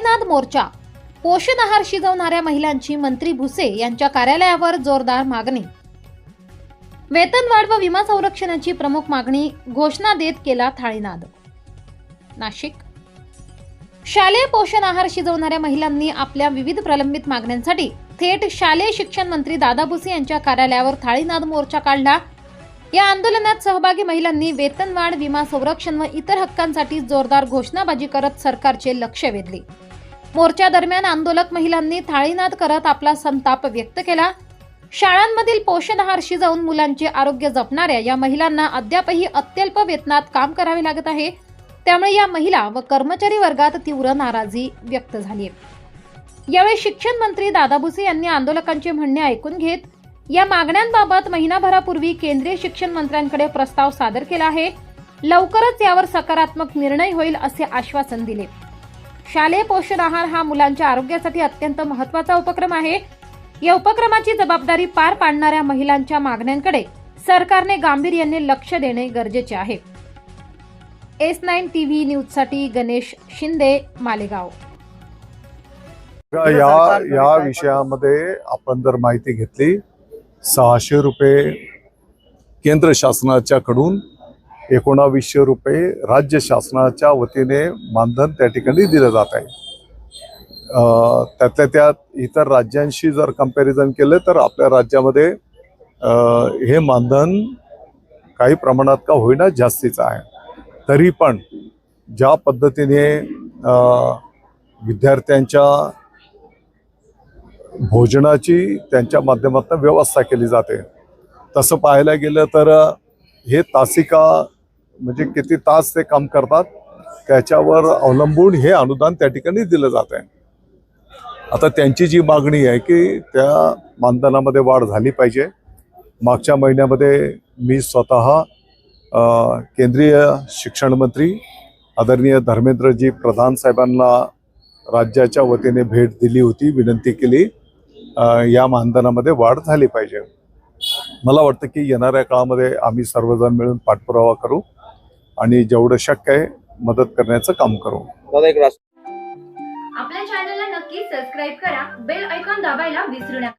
थाळीनाद मोर्चा. पोषण आहार शिजवणाऱ्या महिलांची मंत्री भुसे यांच्या कार्यालयावर जोरदार मागणी. वेतनवाढ व विमा संरक्षणाची प्रमुख मागणी घोषणा देत केला थाळीनाद. नाशिक. शालेय पोषण आहार शिजवणाऱ्या महिलांनी आपल्या विविध प्रलंबित मागण्यांसाठी थेट शालेय शिक्षण मंत्री दादा भुसे यांच्या कार्यालयावर थाळीनाद मोर्चा काढला. या आंदोलनात सहभागी महिलांनी वेतनवाढ विमा संरक्षण व इतर हक्कांसाठी जोरदार घोषणाबाजी करत सरकारचे लक्ष वेधले. मोर्चा दरम्यान आंदोलक महिलांनी थाळीनाद करत आपला संताप व्यक्त केला. शाळांमधील पोषण आहारशी जाऊन मुलांचे आरोग्य जपणाऱ्या या महिलांना अद्यापही अत्यल्प वेतनात काम करावे लागत आहे. त्यामुळे या महिला व कर्मचारी वर्गात तीव्र नाराजी व्यक्त झाली आहे. यावेळी शिक्षण मंत्री दादा भुसे यांनी आंदोलकांचे म्हणणे ऐकून घेत या मागण्यांबाबत महिनाभरापूर्वी केंद्रीय शिक्षण मंत्र्यांकडे प्रस्ताव सादर केला आहे. लवकरच यावर सकारात्मक निर्णय होईल असे आश्वासन दिले. शालेय पोषण आहार हा मुलांच्या आरोग्यासाठी अत्यंत महत्त्वाचा उपक्रम आहे. या उपक्रमाची जबाबदारी पार पाडणाऱ्या महिलांच्या मागण्यांकडे सरकारने गांभीर्याने लक्ष देणे गरजेचे आहे. एस नाईन टीव्ही न्यूजसाठी गणेश शिंदे मालेगाव. या या विषयामध्ये आपण जर माहिती घेतली सहाशे रुपये केंद्र शासनाच्या कडून एकोणावीसशे रुपये राज्य शासनाच्या वतीने मानधन त्या ठिकाणी दिलं जात आहे. त्यातल्या त्यात इतर राज्यांशी जर कंपॅरिझन केलं तर आपल्या राज्यामध्ये हे मानधन काही प्रमाणात का होईना जास्तीचं आहे. तरी पण ज्या पद्धतीने विद्यार्थ्यांच्या भोजनाची त्यांच्या माध्यमातून व्यवस्था केली जाते तसं पाहायला गेलं तर हे तासिका म्हणजे किती तास ते काम करतात त्याच्यावर अवलंबून हे अनुदान त्या ठिकाणी दिलं जात आहे. आता त्यांची जी मागणी आहे की त्या मानधनामध्ये वाढ झाली पाहिजे. मागच्या महिन्यामध्ये मी स्वतः केंद्रीय शिक्षण मंत्री आदरणीय धर्मेंद्रजी प्रधान साहेबांना राज्याच्या वतीने भेट दिली होती विनंती केली या मानधनामध्ये वाढ झाली पाहिजे. मला वाटतं की येणाऱ्या काळामध्ये आम्ही सर्वजण मिळून पाठपुरावा करू. आणि जेवढं शक्य आहे मदत करण्याचं काम करू. दादा एक राष्ट्र आपल्या चॅनलला नक्की सबस्क्राईब करा बेल ऐकॉन दाबायला विसरू नका.